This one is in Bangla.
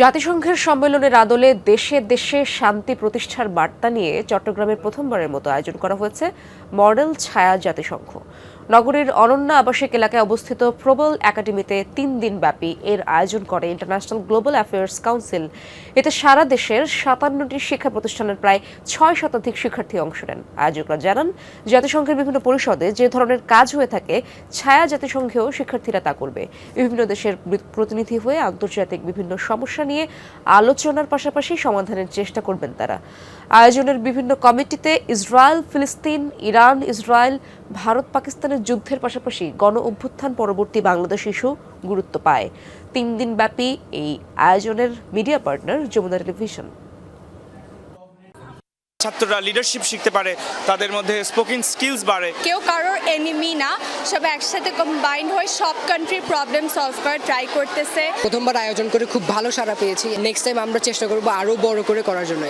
জাতিসংঘের সম্মেলনের আদলে দেশে দেশে শান্তি প্রতিষ্ঠার বার্তা নিয়ে চট্টগ্রামের প্রথমবারের মতো আয়োজন করা হয়েছে মডেল ছায়া জাতিসংঘ। নগরীর অনন্যা আবাসিক এলাকায় অবস্থিত প্রবল একাডেমিতে তিন দিন ব্যাপী এর আয়োজন করে ইন্টারন্যাশনাল গ্লোবাল অ্যাফেয়ার্স কাউন্সিল। এতে সারা দেশের সাতান্নটি শিক্ষা প্রতিষ্ঠানের প্রায় ছয় শতাধিক শিক্ষার্থী অংশ নেন। আয়োজকরা জানান, জাতিসংঘের বিভিন্ন পরিষদে যে ধরনের কাজ হয়ে থাকে, ছায়া জাতিসংঘেও শিক্ষার্থীরা তা করবে। বিভিন্ন দেশের প্রতিনিধি হয়ে আন্তর্জাতিক বিভিন্ন সমস্যা নিয়ে আলোচনার পাশাপাশি সমাধানের চেষ্টা করবেন তারা। আয়োজনের বিভিন্ন কমিটিতে ইসরায়েল, ফিলিস্তিন, ইরান, ইসরায়েল, ভারত পাকিস্তানের যুদ্ধের পাশাপাশি গণ অভ্যুত্থান পরবর্তী বাংলাদেশ ইস্যু গুরুত্ব পায়। তিন দিন ব্যাপী এই আয়োজনের মিডিয়া পার্টনার যমুনা টেলিভিশন। ছাত্ররা লিডারশিপ শিখতে পারে তাদের মধ্যে স্পোকিং স্কিলস বাড়ে। কেউ কারোর এনিমি না সব একসাথে কম্বাইন্ড হয়ে সব কান্ট্রির প্রবলেম সলভ করার ট্রাই করতেছে। প্রথমবার আয়োজন করে খুব ভালো সাড়া পেয়েছি। নেক্সট টাইম আমরা চেষ্টা করব আরও বড় করে করার জন্য।